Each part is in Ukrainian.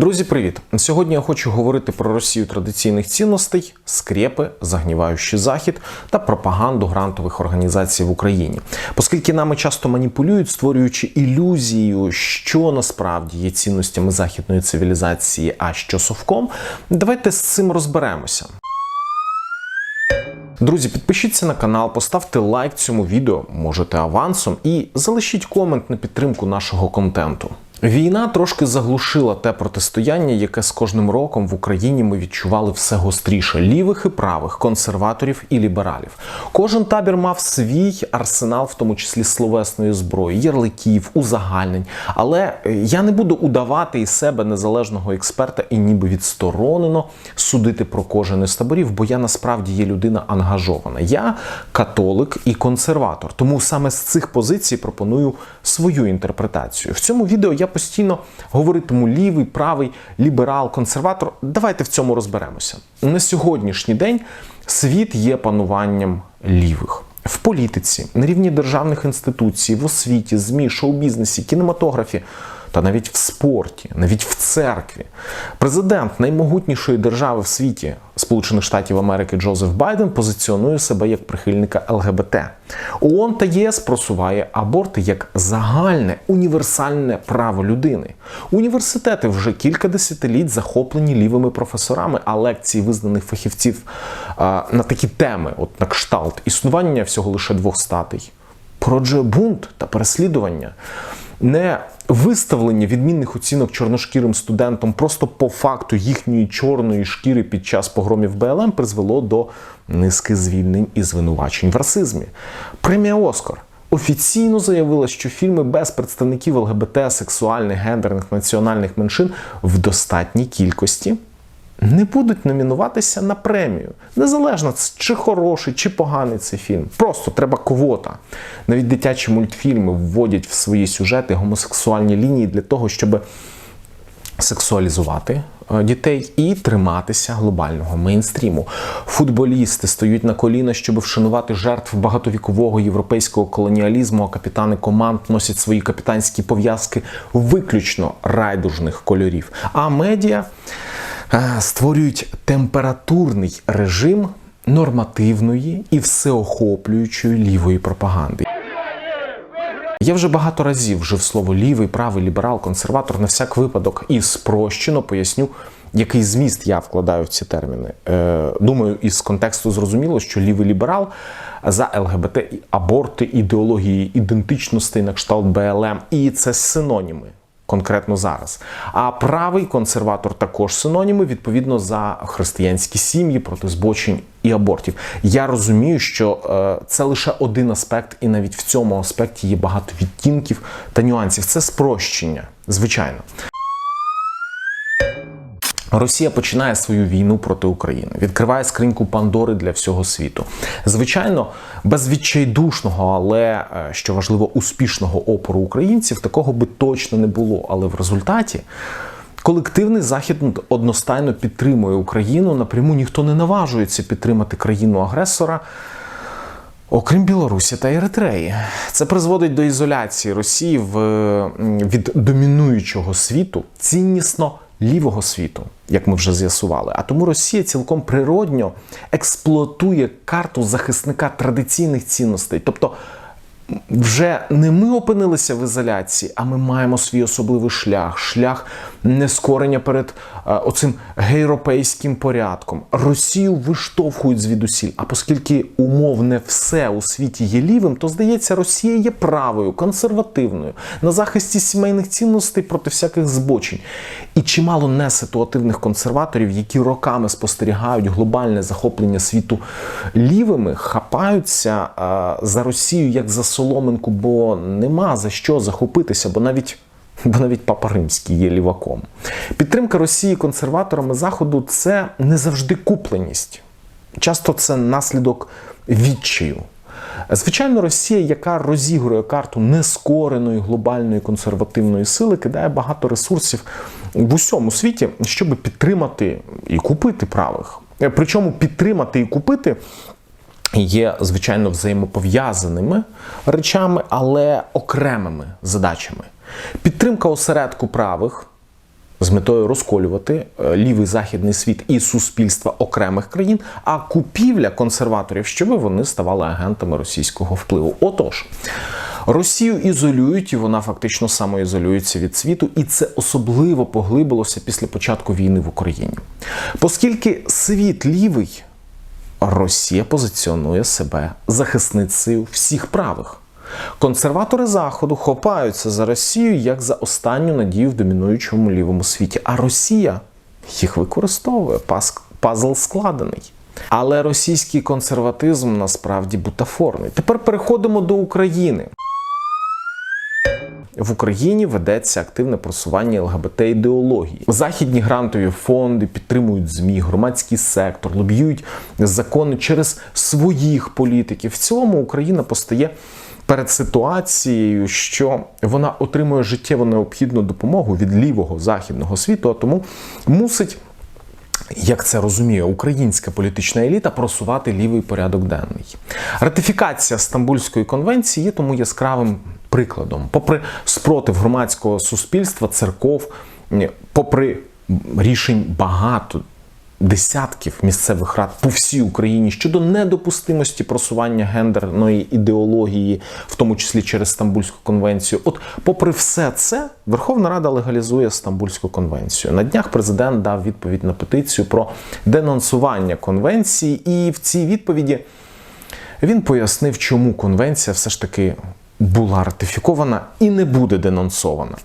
Друзі, привіт! Сьогодні я хочу говорити про Росію традиційних цінностей, скрепи, загніваючий захід та пропаганду грантових організацій в Україні, оскільки нами часто маніпулюють, створюючи ілюзію, що насправді є цінностями західної цивілізації, а що совком. Давайте з цим розберемося. Друзі, підпишіться на канал, поставте лайк цьому відео, можете авансом, і залишіть комент на підтримку нашого контенту. Війна трошки заглушила те протистояння, яке з кожним роком в Україні ми відчували все гостріше лівих і правих, консерваторів і лібералів. Кожен табір мав свій арсенал, в тому числі словесної зброї, ярликів, узагальнень. Але е, я не буду удавати із себе незалежного експерта і ніби відсторонено судити про кожен із таборів, бо я насправді є людина ангажована. Я католик і консерватор. Тому саме з цих позицій пропоную свою інтерпретацію. В цьому відео я постійно говоритиму лівий, правий, ліберал, консерватор. Давайте в цьому розберемося. На сьогоднішній день світ є пануванням лівих. В політиці, на рівні державних інституцій, в освіті, ЗМІ, шоу-бізнесі, кінематографі та навіть в спорті, навіть в церкві. Президент наймогутнішої держави в світі Сполучених Штатів Америки Джозеф Байден позиціонує себе як прихильника ЛГБТ. ООН та ЄС просуває аборти як загальне універсальне право людини. Університети вже кілька десятиліть захоплені лівими професорами, а лекції визнаних фахівців а, на такі теми, от на кшталт існування всього лише двох статей, породжує бунт та переслідування. Не виставлення відмінних оцінок чорношкірим студентам просто по факту їхньої чорної шкіри під час погромів БЛМ призвело до низки звільнень і звинувачень в расизмі. Премія Оскар офіційно заявила, що фільми без представників ЛГБТ, сексуальних, гендерних, національних меншин в достатній кількості. Не будуть номінуватися на премію. Незалежно, чи хороший, чи поганий цей фільм. Просто треба квота. Навіть дитячі мультфільми вводять в свої сюжети гомосексуальні лінії для того, щоб сексуалізувати е, дітей і триматися глобального мейнстріму. Футболісти стають на коліна, щоб вшанувати жертв багатовікового європейського колоніалізму. А капітани команд носять свої капітанські пов'язки виключно райдужних кольорів. А медіа створюють температурний режим нормативної і всеохоплюючої лівої пропаганди. Я вже багато разів вжив слово лівий, правий, ліберал, консерватор на всяк випадок і спрощено поясню, який зміст я вкладаю в ці терміни. Е, Думаю, із контексту зрозуміло, що лівий ліберал за ЛГБТ аборти, ідеології ідентичностей на кшталт БЛМ, і це синоніми. Конкретно зараз. А правий консерватор також синоніми, відповідно за християнські сім'ї проти збочень і абортів. Я розумію, що е, це лише один аспект, і навіть в цьому аспекті є багато відтінків та нюансів. Це спрощення, звичайно. Росія починає свою війну проти України, відкриває скриньку Пандори для всього світу. Звичайно, без відчайдушного, але е, що важливо, успішного опору українців такого би точно не було. Але в результаті колективний захід одностайно підтримує Україну. Напряму ніхто не наважується підтримати країну-агресора. Окрім Білорусі та Еритреї, це призводить до ізоляції Росії в, від домінуючого світу ціннісно лівого світу, як ми вже з'ясували. А тому Росія цілком природньо експлуатує карту захисника традиційних цінностей. Тобто вже не ми опинилися в ізоляції, а ми маємо свій особливий шлях, шлях нескорення перед а, оцим гейропейським порядком. Росію виштовхують звідусіль. А оскільки умов не все у світі є лівим, то здається, Росія є правою, консервативною, на захисті сімейних цінностей проти всяких збочень. І чимало неситуативних консерваторів, які роками спостерігають глобальне захоплення світу лівими, хапаються а, за Росію як за соломинку, бо нема за що захопитися, бо навіть. Бо навіть Папа Римський є ліваком. Підтримка Росії консерваторами Заходу це не завжди купленість. Часто це наслідок відчаю. Звичайно, Росія, яка розігрує карту нескореної глобальної консервативної сили, кидає багато ресурсів в усьому світі, щоб підтримати і купити правих. Причому підтримати і купити є, звичайно, взаємопов'язаними речами, але окремими задачами. Підтримка осередку правих з метою розколювати е, лівий західний світ і суспільства окремих країн, а купівля консерваторів, щоб вони ставали агентами російського впливу. Отож. Росію ізолюють, і вона фактично самоізолюється від світу, і це особливо поглибилося після початку війни в Україні. Оскільки світ лівий, Росія позиціонує себе захисницею всіх правих. Консерватори Заходу хопаються за Росію як за останню надію в домінуючому лівому світі. А Росія їх використовує. Пазл складений. Але російський консерватизм насправді бутафорний. Тепер переходимо до України. В Україні ведеться активне просування ЛГБТ ідеології. Західні грантові фонди підтримують ЗМІ, громадський сектор, лобіюють закони через своїх політиків. В цілому Україна постає перед ситуацією, що вона отримує життєво необхідну допомогу від лівого західного світу, а тому мусить. Як це розуміє українська політична еліта просувати лівий порядок денний? Ратифікація Стамбульської конвенції є тому яскравим прикладом. Попри спротив громадського суспільства, церков, попри рішень багато десятків місцевих рад по всій Україні щодо недопустимості просування гендерної ідеології, в тому числі через Стамбульську конвенцію. От, попри все це, Верховна Рада легалізує Стамбульську конвенцію. На днях президент дав відповідь на петицію про денонсування конвенції, і в цій відповіді він пояснив, чому конвенція все ж таки була ратифікована і не буде денонсована.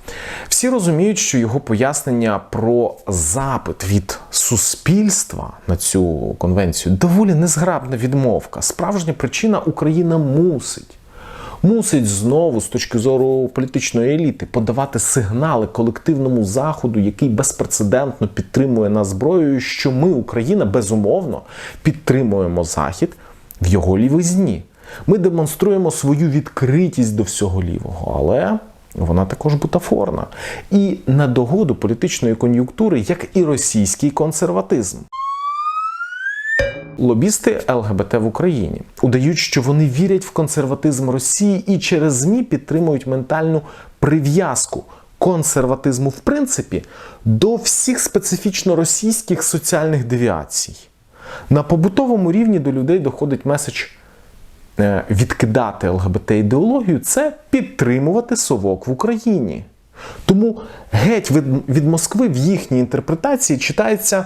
Всі розуміють, що його пояснення про запит від суспільства на цю конвенцію доволі незграбна відмовка. Справжня причина Україна мусить. Мусить знову, з точки зору політичної еліти, подавати сигнали колективному заходу, який безпрецедентно підтримує нас зброєю, що ми, Україна, безумовно підтримуємо Захід в його лівизні. Ми демонструємо свою відкритість до всього лівого, але вона також бутафорна. І на догоду політичної кон'юнктури, як і російський консерватизм. Лобісти ЛГБТ в Україні удають, що вони вірять в консерватизм Росії і через ЗМІ підтримують ментальну прив'язку консерватизму, в принципі, до всіх специфічно російських соціальних девіацій. На побутовому рівні до людей доходить меседж відкидати ЛГБТ ідеологію це підтримувати совок в Україні. Тому геть від, від Москви в їхній інтерпретації читається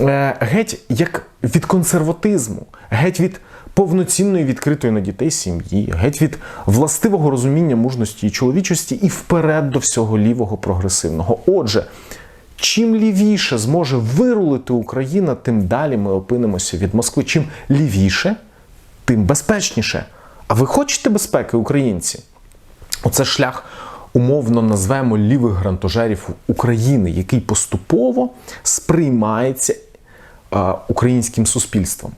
е, геть як від консерватизму, геть від повноцінної відкритої на дітей сім'ї, геть від властивого розуміння мужності і чоловічості і вперед до всього лівого прогресивного. Отже, чим лівіше зможе вирулити Україна, тим далі ми опинимося від Москви. Чим лівіше, тим безпечніше. А ви хочете безпеки, українці? Оце шлях умовно назвемо лівих грантожерів України, який поступово сприймається е, українським суспільством.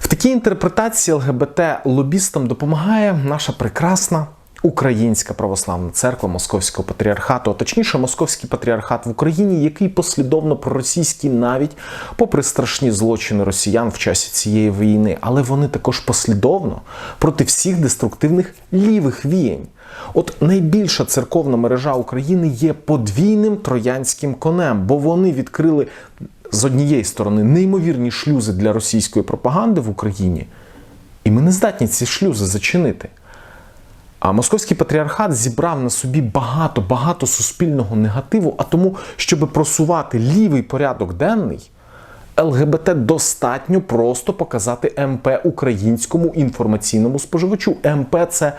В такій інтерпретації ЛГБТ лобістам допомагає наша прекрасна Українська православна церква Московського патріархату, а точніше, Московський патріархат в Україні, який послідовно проросійський навіть попри страшні злочини росіян в часі цієї війни, але вони також послідовно проти всіх деструктивних лівих віянь. От найбільша церковна мережа України є подвійним троянським конем, бо вони відкрили з однієї сторони неймовірні шлюзи для російської пропаганди в Україні, і ми не здатні ці шлюзи зачинити. А московський патріархат зібрав на собі багато багато суспільного негативу. А тому, щоб просувати лівий порядок денний, ЛГБТ достатньо просто показати МП українському інформаційному споживачу. МП це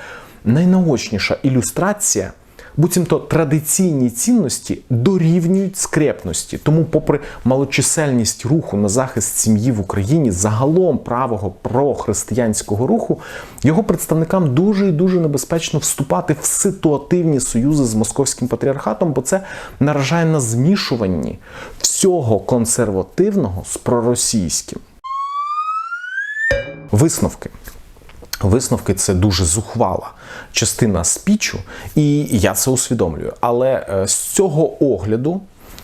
найнаочніша ілюстрація. Буцімто традиційні цінності дорівнюють скрепності. Тому, попри малочисельність руху на захист сім'ї в Україні, загалом правого прохристиянського руху, його представникам дуже і дуже небезпечно вступати в ситуативні союзи з московським патріархатом, бо це наражає на змішуванні всього консервативного з проросійським. Висновки. Висновки це дуже зухвала частина спічу, і я це усвідомлюю. Але е, з цього огляду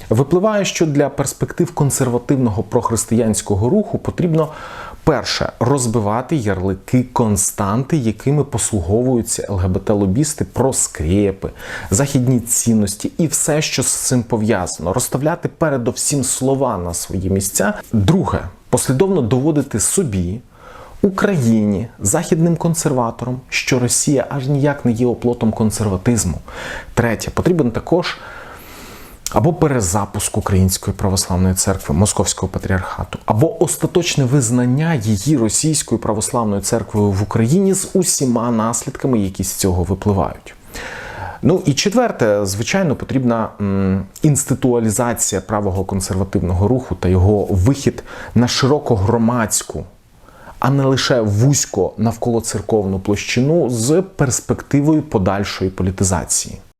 випливає, що для перспектив консервативного прохристиянського руху потрібно Перше розбивати ярлики константи, якими послуговуються ЛГБТ-лобісти про скрепи, західні цінності і все, що з цим пов'язано. Розставляти передовсім слова на свої місця. Друге послідовно доводити собі. Україні, західним консерваторам, що Росія аж ніяк не є оплотом консерватизму. Третє, потрібен також або перезапуск Української православної церкви Московського патріархату, або остаточне визнання її російською православною церквою в Україні з усіма наслідками, які з цього випливають. Ну і четверте, звичайно, потрібна інституалізація правого консервативного руху та його вихід на широко громадську, а не лише вузько навколо церковну площину з перспективою подальшої політизації.